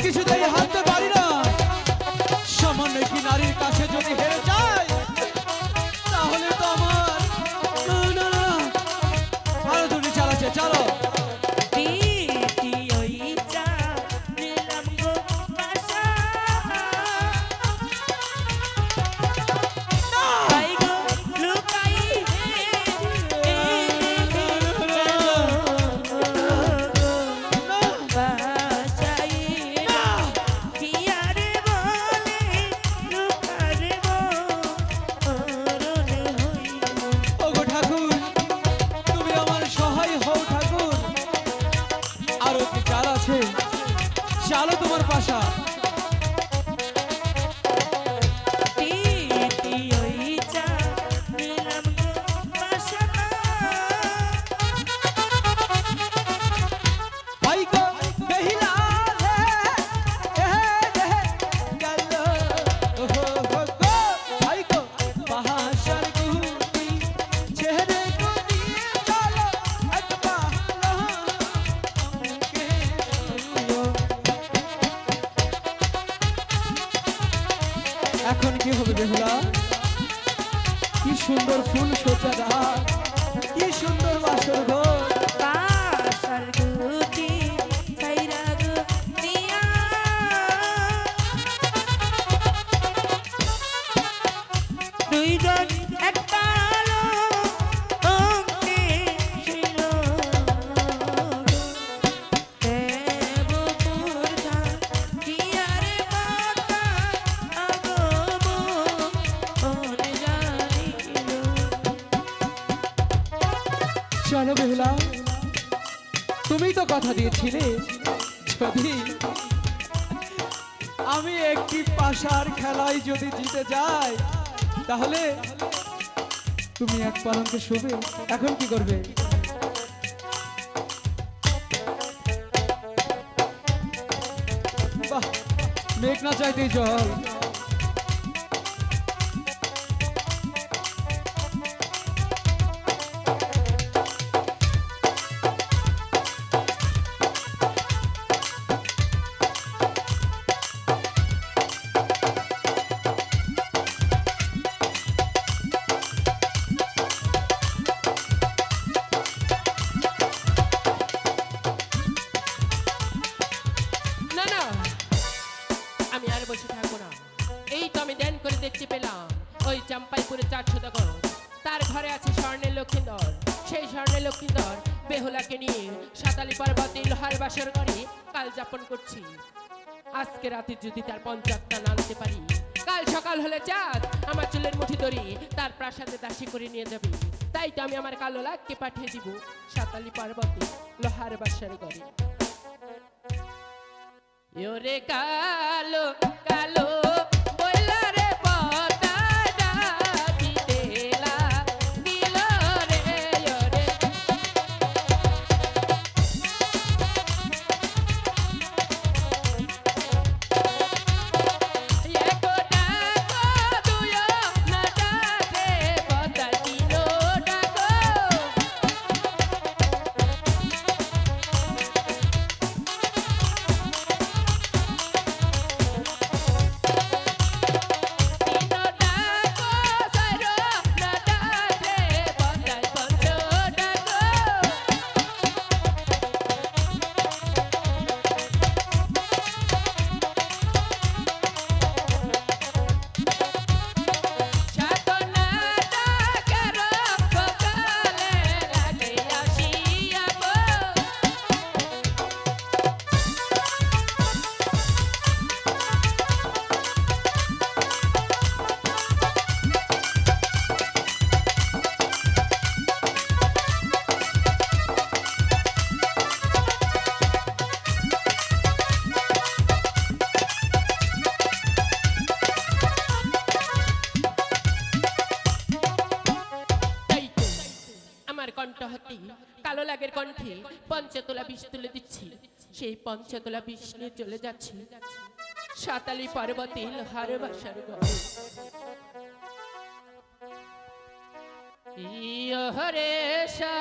Take it to the সুন্দর ফুল সোচা কি সুন্দর বাসর ঘর। চলো বেহুলা। তুমি তো কথা দিয়েছিলে, যদি আমি একটি পাশার খেলায় যদি জিতে যাই, তাহলে তুমি এক পালনকে শোবে, এখন কি করবে? মেঘ না চাইতেই জল। আমি আর বসে থাকব না। এই তো আমি ধ্যান করে দেখতে পেলাম, ওই চাম্পাইপুরে চারশো দেখো তার ঘরে আছে স্বর্ণের লক্ষ্মীন্দর। সেই স্বর্ণের লক্ষ্মীন্দর বেহুলাকে নিয়ে সাতালি পর্বতে লোহার বাসর করে কাল যাপন করছি। আজকে রাতে যদি তার পঞ্চায়েতটা না আনতে পারি, কাল সকাল হলে চাঁদ আমার চুলের মুঠি ধরি তার প্রাসাদে দাসী করে নিয়ে যাবে। তাই তো আমি আমার কালো লাককে পাঠিয়ে দিব সাতালি পর্বতে লোহার বাসার ঘরে। ওরে কালো কালো কণ্ঠ কালো লাগের কণ্ঠে পঞ্চতলা বিষ তুলে দিচ্ছি। সেই পঞ্চতলা বিষ নিয়ে চলে যাচ্ছি। সাতালি পার্বতী লোহার বাসার ঘরে হরে সা